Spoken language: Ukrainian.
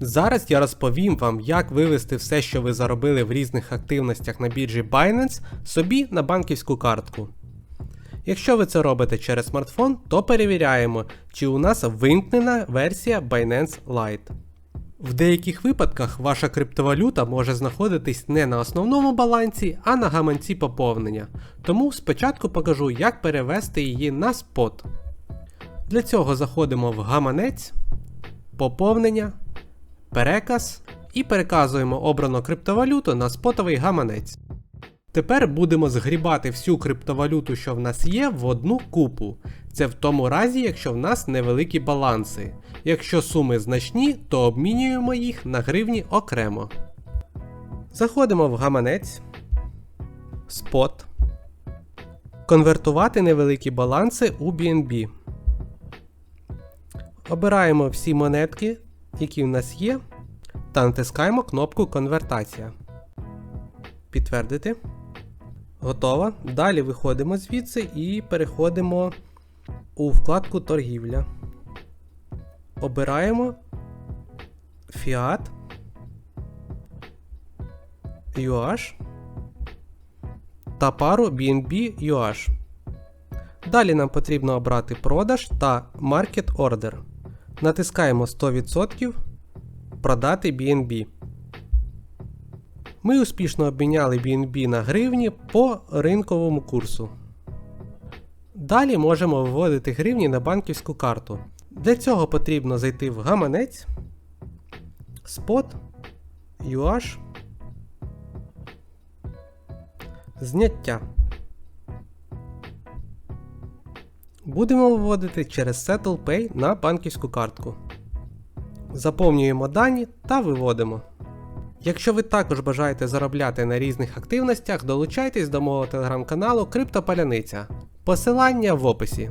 Зараз я розповім вам, як вивести все, що ви заробили в різних активностях на біржі Binance, собі на банківську картку. Якщо ви це робите через смартфон, то перевіряємо, чи у нас вимкнена версія Binance Lite. В деяких випадках ваша криптовалюта може знаходитись не на основному балансі, а на гаманці поповнення. Тому спочатку покажу, як перевести її на спот. Для цього заходимо в гаманець, поповнення, переказ і переказуємо обрану криптовалюту на спотовий гаманець. Тепер будемо згрібати всю криптовалюту, що в нас є, в одну купу. Це в тому разі, якщо в нас невеликі баланси. Якщо суми значні, то обмінюємо їх на гривні окремо. Заходимо в гаманець, спот. Конвертувати невеликі баланси у BNB. Обираємо всі монетки, які в нас є, та натискаємо кнопку Конвертація. Підтвердити. Готово. Далі виходимо звідси і переходимо у вкладку Торгівля. Обираємо Fiat UH та пару BNB UH. Далі нам потрібно обрати продаж та Market Order. Натискаємо 100% Продати BNB. Ми успішно обміняли BNB на гривні по ринковому курсу. Далі можемо виводити гривні на банківську карту. Для цього потрібно зайти в гаманець, Spot, UH, зняття. Будемо виводити через Settle Pay на банківську картку. Заповнюємо дані та виводимо. Якщо ви також бажаєте заробляти на різних активностях, долучайтесь до мого телеграм-каналу Криптопаляниця. Посилання в описі.